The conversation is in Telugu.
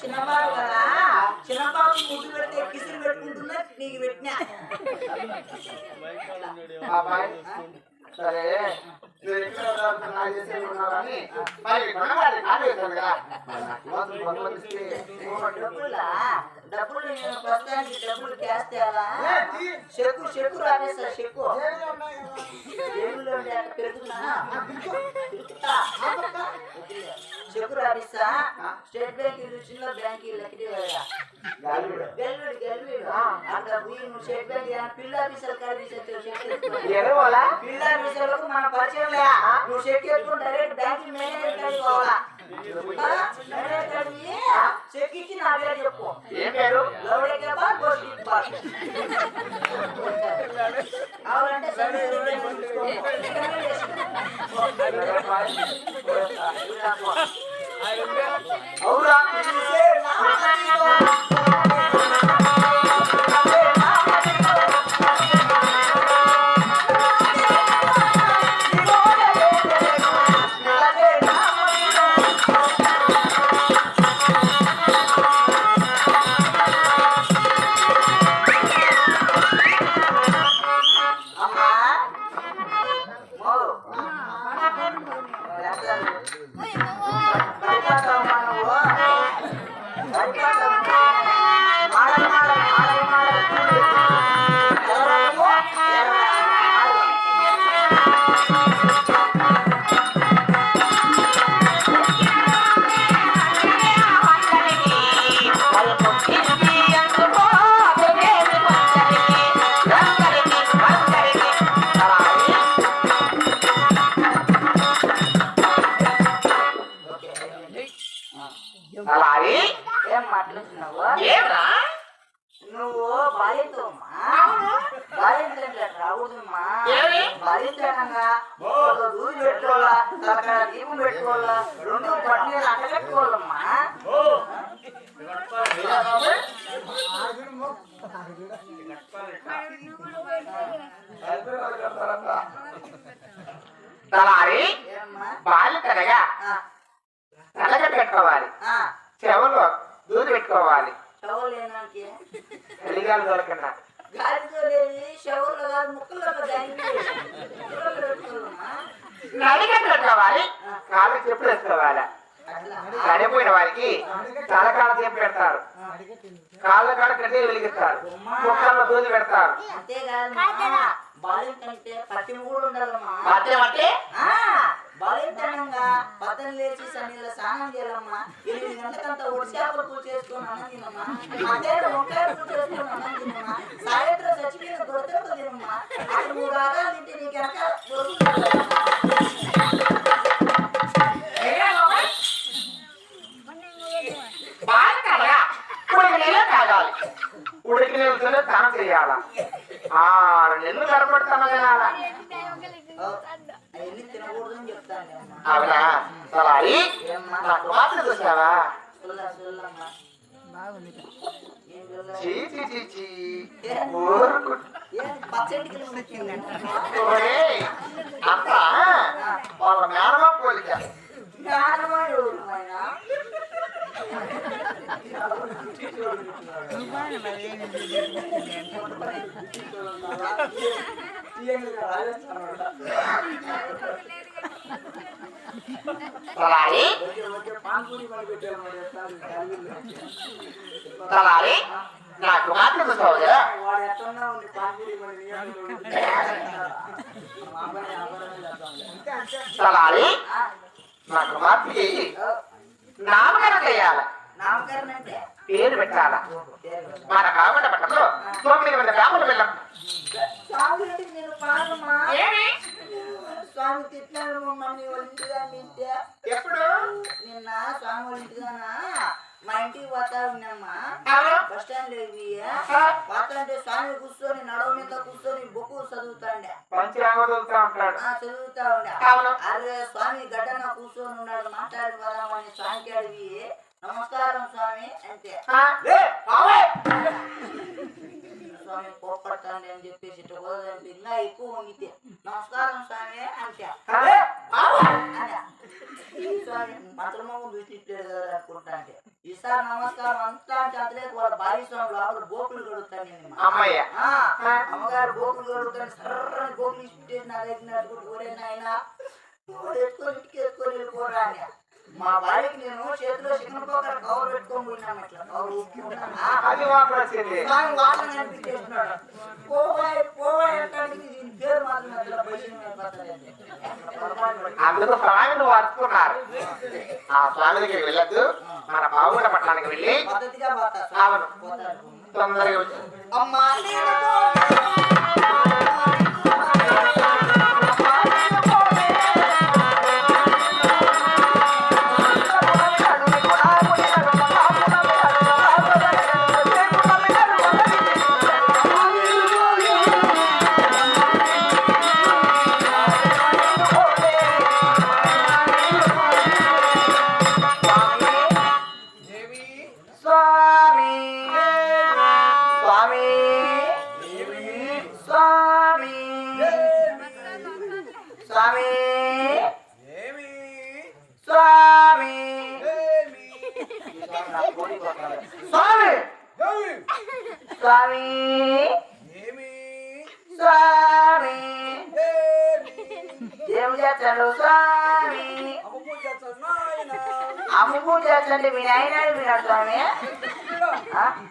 చిన్నబాబు కదా చిన్నబాబు ముద్దు పెడితే కిసిరి పెట్టుకుంటున్నా నీకు పెట్టినా సరే. డబ్బులు నేను ప్రస్తుతానికి డబ్బులు క్యాష్ తేలా చెక్కు చెక్కు రావేస్తా చెక్కు జేబులో పెరుగుతున్నా పెరుగుతా. చెక్కు రాపిస్తా స్టేట్ బ్యాంక్ ఇల్లు చిన్న బ్యాంక్ ఇల్లు ఎక్కడి గాలిలో. గెల్వీడు గెల్వీడు అక్కడ పోయి నువ్వు స్టేట్ బ్యాంక్ ఏమైనా పిల్ల ఆఫీసర్ కాదు ఎడవలా? పిల్ల ఆఫీసర్లకు మన పరిచయం లే నువ్వు చెక్ ఎత్తుకుని డైరెక్ట్ బ్యాంక్ మేనేజర్ కాడికి పోవాలా మేనేజర్ కాడికి చెక్ ఇచ్చి నా పేరు చెప్పు ఏం పేరు లౌడేకే బాల్ పోస్ట్ బాల్ కావాలంటే సర్వీస్ ఒక దూది పెట్టుకోవాలా? దీపం పెట్టుకోవాలా? రెండు పట్టీలు అంట కట్టుకోవాలమ్మా తలారి బాలికనగా ఆ, తలగ పెట్టుకోవాలి. చెవులో దూది పెట్టుకోవాలి. షవల్ ఏంటంటే చలిగాలి దొరకకుండా. గాలితో లేని షవర్లు కాదు ముక్కల్లో పెట్టుకోవాలి చెప్పులు వేసుకోవాలి చనిపోయిన వారికి తలకాల తీపి పెడతారు. కాళ్ళ కాడ కట్టే వెలిగిస్తారు. ముక్కల్లో దూది పెడతారు. ఉండాలమ్మా. మధ్య అంటే? ఆ, బలితనంగా పద్దెనిమిది లేచి సన్నిధిలో స్నానం చేయాలమ్మా. ఎనిమిది గంటలంతా ఒడి చేపలు పూజ చేసుకుని అన్నం తినమ్మా మధ్యాహ్నం వంకాయ పూజ చేసుకుని అన్నం తినమ్మా సాయంత్రం చచ్చిపోయిన దొరకలు తినమ్మా. అది మూడు భాగాలు తింటే నీకు వెనక ఉడికి నీళ్ళే తాగాలి. ఉడికి నీళ్ళతోనే స్నానం చేయాల ఆరు నెలలు కనపడుతున్నా ఊరుకు ఏం పచ్చడికి ముఖ్యంగా ఒరేయ్, అంతా వాళ్ళ మేనమా పోలిక? జ్ఞానమా ఖాళీలో. తలారి? నాకు మాత్రం కదా ఆ, నాకు మాత్రం చెయ్యి నామకరణం చేయాలి. పేరు పెట్టాల. మన కాకుండా పట్టణంలో తొమ్మిది మంది బ్రాహ్మణులు వెళ్ళాం. స్వామి గడ్డన కూర్చొని ఉన్నాడు. మాట్లాడి అని స్వామికి అడిగి. నమస్కారం స్వామి అంతే స్వామి కోప్పడతాండి అని చెప్పేసి ఇంకా ఎక్కువ ఉంగితే నమస్కారం స్వామి అంతే స్వామి మంత్రమో చూసి అనుకుంటా అంటే ఈసారి నమస్కారం అంతా అంటే అతలే వాళ్ళ భారీ స్వామి లోపల అమ్మయ్య అమ్మగారు గోపులు కడుగుతాను సర్రని గోపులు ఇచ్చి నా దగ్గర నడుకుంటూ ఒరే నాయన. ఎత్తుకొని ఇంటికి ఎత్తుకొని వెళ్ళిపోరా మా భార్యకి నేను చేతిలో చిన్న పోకర కవర్ పెట్టుకొని పోయినాను ఇట్లా కవర్ ఊపుకున్నాను. పోవాయి పోవాయి అంటే దీని పేరు మాత్రం అట్లా అయిపోతాడండి అందుకు స్వామిని వాడుకున్నారు ఆ స్వామి దగ్గరికి వెళ్ళొద్దు. మన బాగుండ పట్టణానికి వెళ్ళి అవును. తొందరగా అమ్మా స్వామి. స్వామి. ఏం చేస్తాడు స్వామి? అమ్మ పూజ చేస్తుంటే మీ నాయన వినాడు స్వామి? స్వామి.